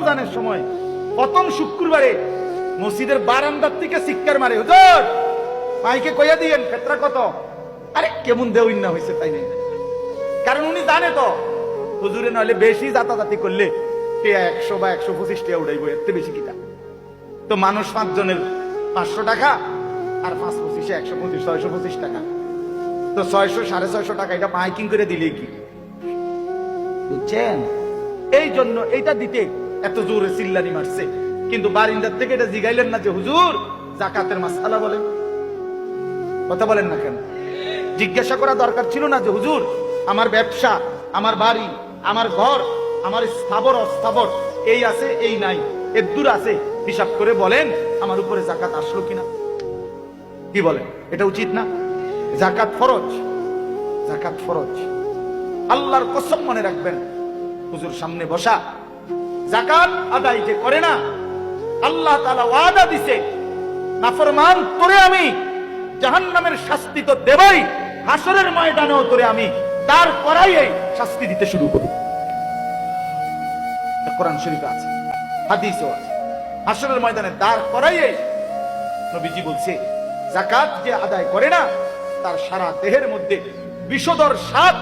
রমজানের সময় প্রথম শুক্রবারে মসজিদের বারান্দার থেকে শিক্ষার মারে, হুজুর, মাইকে কইয়া দিয়েন ফেতরা কত? আরে, কেমন দেউইন না হয়েছে তাই নেই। কারণ উনি জানে তো, হুজুরে নইলে বেশি জাতাজাতি করলে একশো বা একশো পঁচিশ টাকা উড়াইবো থেকে বেশি কিটা? তো মানুষ পাঁচজনের পাঁচশো টাকা আর পাঁচ পঁচিশে একশো পঁচিশ, ছয়শো পঁচিশ টাকা। তো ছয়শো, সাড়ে ছয়শো টাকা এটা মাইকিং করে দিলে কি? বুঝছেন? এই জন্য এইটা দিতে এত জোরে চিল্লানি মারছে। কিন্তু বারিন্দার থেকে এটা জিগাইলেন না যে, হুজুর জাকাতের মাসালা বলেন। কথা বলেন না কেন? জিজ্ঞাসা করা দরকার ছিল না যে, হুজুর, আমার ব্যবসা, আমার বাড়ি, আমার ঘর, আমার স্থাবর, অস্থাবর, এই আছে, এই নাই। এর দূর আছে। হিসাব করে বলেন, আমার উপরে জাকাত আসলো কিনা? কি বলেন? এটা উচিত না? জাকাত ফরজ? জাকাত ফরজ। আল্লাহর কসম মনে রাখবেন। হুজুর সামনে বসা জাকাত আদায় যে করে না, আল্লাহ তালা ওয়াদা দিছে, নাফরমান তোরে আমি, জাহান্নামের শাস্তি তো দেবই হাসরের ময়দানেও তোরে আমি, তার করাই শাস্তি দিতে শুরু করি কোরআন আছে, হাদিসও আছে। হাসরের ময়দানে দাঁড় করাই নবীজি বলছে, জাকাত যে আদায় করে না, তার সারা দেহের মধ্যে বিষধর সাপ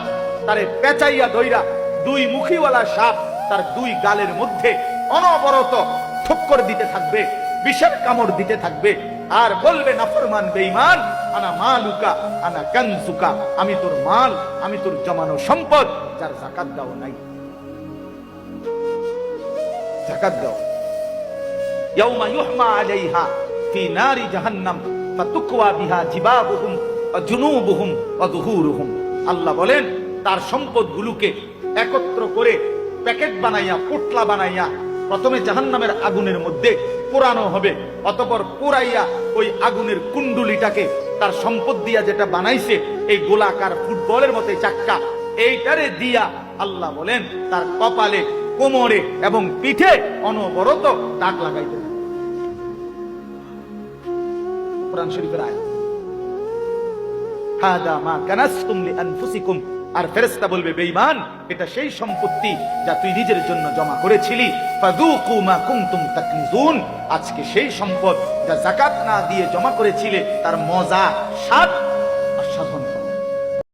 তারে পেঁচাইয়া দইরা দুই মুখীওয়ালা সাপ তার দুই গালের মধ্যে অনবরত ঠক্কর দিতে থাকবে, বিষের কামড় দিতে থাকবে, আর বলবে নাফরমান বেইমান আনা মালুকা, আনা কানজুকা, আমি তোর মাল, আমি তোর জমানো সম্পদ, যার জাকাত দাও নাই। জাকাত দাও। ইয়াউমা ইউহমা আলাইহা ফি নারি জাহান্নাম, ফাতুকওয়া বিহা জিবাবুহুম ওয়া জুনুবুহুম ওয়া যুহুরুহুম। আল্লাহ বলেন, তার সম্পদগুলোকে একত্র করে প্যাকেট বানাইয়া, পোটলা বানাইয়া, প্রথমে জাহান্নামের আগুনের মধ্যে পোড়ানো হবে। অতপর পোড়াইয়া ওই আগুনের কুণ্ডুলিটাকে তার সম্পদ দিয়া যেটা বানাইছে, এই গোলাকার ফুটবলের মতো চাক্কা, এইটারে দিয়া আল্লাহ বলেন, তার কপালে, কোমরে এবং পিঠে অনবরত দাগ লাগাইতে থাকে। কোরআন শরীফের আয়াত। হাদা মা কানাসতুম লিআনফুসিকুম আর ফেরেস্তা বলবে বেইমান এটা সেই সম্পত্তি যা তুই নিজের জন্য জমা করেছিলি। আজকে সেই সম্পদ যা জাকাত না দিয়ে জমা করেছিলে, তার মজা স্বাদ